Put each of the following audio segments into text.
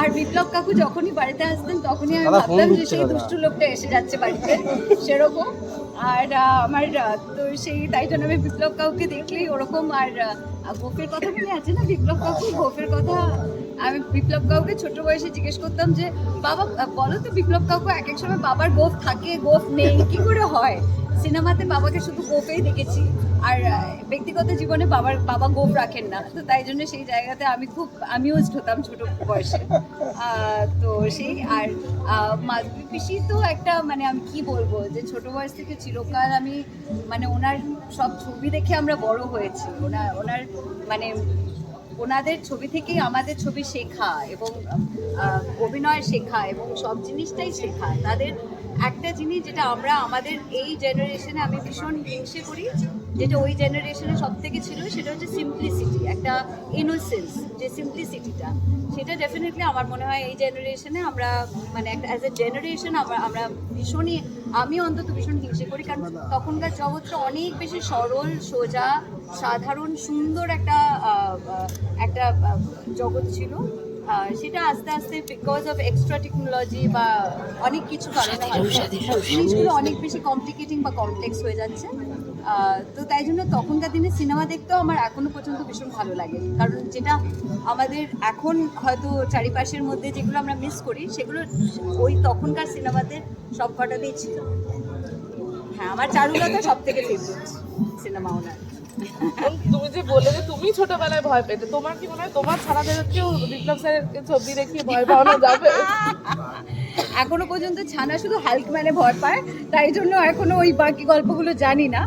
আর বিপ্লব কাকু যখনই বাড়িতে আসতেন তখনই আমি ভাবতাম যে সেই। দুষ্টু লোকটা এসে যাচ্ছে বাড়িতে সেরকম। আর আমার তো সেই তাই জন্য আমি বিপ্লব কাকুকে দেখলেই ওরকম আর গোফের কথা মনে আছে না বিপ্লব কাকু? গোফের কথা আমি বিপ্লব কাউকে ছোট বয়সে জিজ্ঞেস করতাম যে বাবা বলো তো বিপ্লব কাকু এক এক সময় বাবার গোফ থাকে গোফ নেই কি করে হয়? সিনেমাতে বাবাকে শুধু গোপেই দেখেছি, আর ব্যক্তিগত জীবনে বাবার, বাবা গোপ রাখেন না। তো তাই জন্য সেই জায়গাতে আমি খুব আমিউজড হতাম ছোট বয়সে। তো সেই, আর মাধবী পিসি তো একটা মানে আমি কি বলব, যে ছোট বয়স থেকে চিরকাল আমি মানে ওনার সব ছবি দেখে আমরা বড় হয়েছি। ওনার ওনার মানে ওনাদের ছবি থেকেই আমাদের ছবি শেখা এবং অভিনয় শেখা এবং সব জিনিসটাই শেখা। তাদের একটা জিনিস যেটা আমরা আমাদের এই জেনারেশনে আমি ভীষণ হিংসে করি, যেটা ওই জেনারেশনে সব থেকে ছিল, সেটা হচ্ছে সিম্পলিসিটি একটা ইনোসেন্স যে সিম্পলিসিটিটা সেটা ডেফিনেটলি আমার মনে হয় এই জেনারেশনে আমরা মানে একটা অ্যাজ এ জেনারেশন আমরা আমরা ভীষণই, আমি অন্তত ভীষণ হিংসে করি, কারণ তখনকার জগৎটা অনেক বেশি সরল, সোজা, সাধারণ, সুন্দর একটা একটা জগৎ ছিল। সেটা আস্তে আস্তে বিকজ অফ এক্সট্রা টেকনোলজি বা অনেক কিছু কারণে হয়তো জিনিসগুলো অনেক বেশি কমপ্লিকেটিং বা কমপ্লেক্স হয়ে যাচ্ছে। তো তাই জন্য তখনকার দিনে সিনেমা দেখতেও আমার এখনও পর্যন্ত ভীষণ ভালো লাগে। কারণ যেটা আমাদের এখন হয়তো চারিপাশের মধ্যে যেগুলো আমরা মিস করি সেগুলো ওই তখনকার সিনেমাতে সব কটাতেই ছিল। হ্যাঁ আমার চারুলতা সব থেকে ফেভারিট সিনেমা ওনার। তুমি যে বললে যে তুমি ছোটবেলায় ভয় পেতে তোমার কি মনে হয়? তোমার ছাড়াদেরকেও বিপ্লব স্যারের ছবি ভয় পাওয়ানো যাবে? এখনও পর্যন্ত ছানা শুধু হাল্ক মানে ভয় পায় তাই জন্য এখনও ওই বাকি গল্পগুলো জানি না।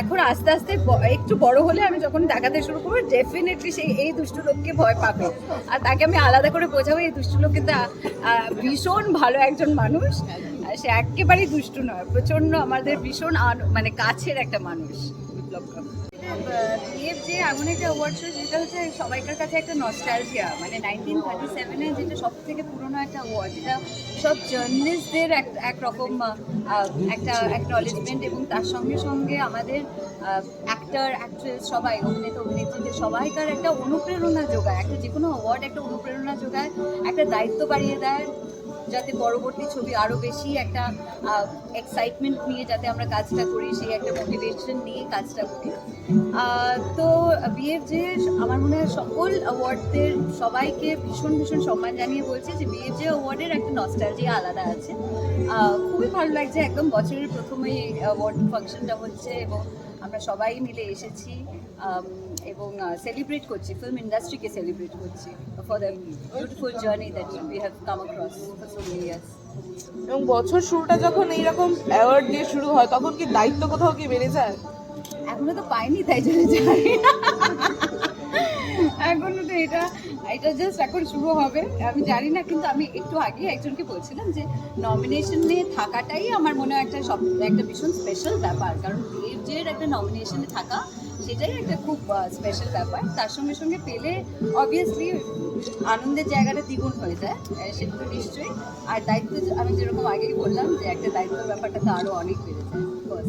এখন আস্তে আস্তে একটু বড় হলে আমি যখন দেখাতে শুরু করব ডেফিনেটলি সেই এই দুষ্টু লোককে ভয় পাবে। আর তাকে আমি আলাদা করে বোঝাবো এই দুষ্টু লোক কিন্তু আহ, ভীষণ ভালো একজন মানুষ। সে একেবারেই দুষ্টু নয় প্রচণ্ড আমাদের ভীষণ মানে কাছের একটা মানুষ বিপ্লব বিএফ যে এমন একটা অ্যাওয়ার্ড শো যেটা হচ্ছে সবাইকার কাছে একটা নস্টালজিয়া মানে নাইনটিন থার্টি সেভেনে যেটা সব থেকে পুরোনো একটা অ্যাওয়ার্ড যেটা সব জার্নালিস্টদের এক, একরকম একটা অ্যাকনলেজমেন্ট এবং তার সঙ্গে সঙ্গে আমাদের অ্যাক্টর অ্যাক্ট্রেস সবাই, অভিনেতা, অভিনেত্রীদের সবাইকার একটা অনুপ্রেরণা যোগায়, একটা যে কোনো অ্যাওয়ার্ড একটা অনুপ্রেরণা যোগায়, একটা দায়িত্ব বাড়িয়ে দেয়। যাতে পরবর্তী ছবি আরও বেশি একটা এক্সাইটমেন্ট নিয়ে যাতে আমরা কাজটা করি, সেই একটা মোটিভেশন নিয়ে কাজটা করি। তো বিএফ যে আমার মনে হয় সকল অ্যাওয়ার্ডদের সবাইকে ভীষণ ভীষণ সম্মান জানিয়ে বলছি যে বিএফ যে অ্যাওয়ার্ডের একটা নস্টালজিয়া আলাদা আছে। খুবই ভালো লাগছে, একদম বছরের প্রথমেই অ্যাওয়ার্ড ফাংশনটা হচ্ছে এবং আমরা সবাই মিলে এসেছি এবং সেলিব্রেট করছি ফিল্ম ইন্ডাস্ট্রিকে সেলিব্রেট করছি for the beautiful journey that we have come across for so many years এবং বছর শুরুটা যখন এইরকম অ্যাওয়ার্ড দিয়ে শুরু হয় তখন কি দায়িত্ব কোথাও কি বেড়ে যায়? এখনও তো পাইনি তাই জন্য তো এটা এটা জাস্ট এখন শুরু হবে। আমি জানি না, কিন্তু আমি একটু আগে একজনকে বলছিলাম যে নমিনেশনে থাকাটাই আমার মনে হয় একটা সব, একটা ভীষণ স্পেশাল ব্যাপার। কারণ যে একটা নমিনেশনে থাকা, সেটাই একটা খুব স্পেশাল ব্যাপার। তার সঙ্গে সঙ্গে পেলে অবভিয়াসলি আনন্দের জায়গাটা দ্বিগুণ হয়ে যায় সেটা তো নিশ্চয়ই। আর দায়িত্ব আমি যেরকম আগেই বললাম যে একটা দায়িত্বের ব্যাপারটা তো আরও অনেক বেড়ে যায় বাস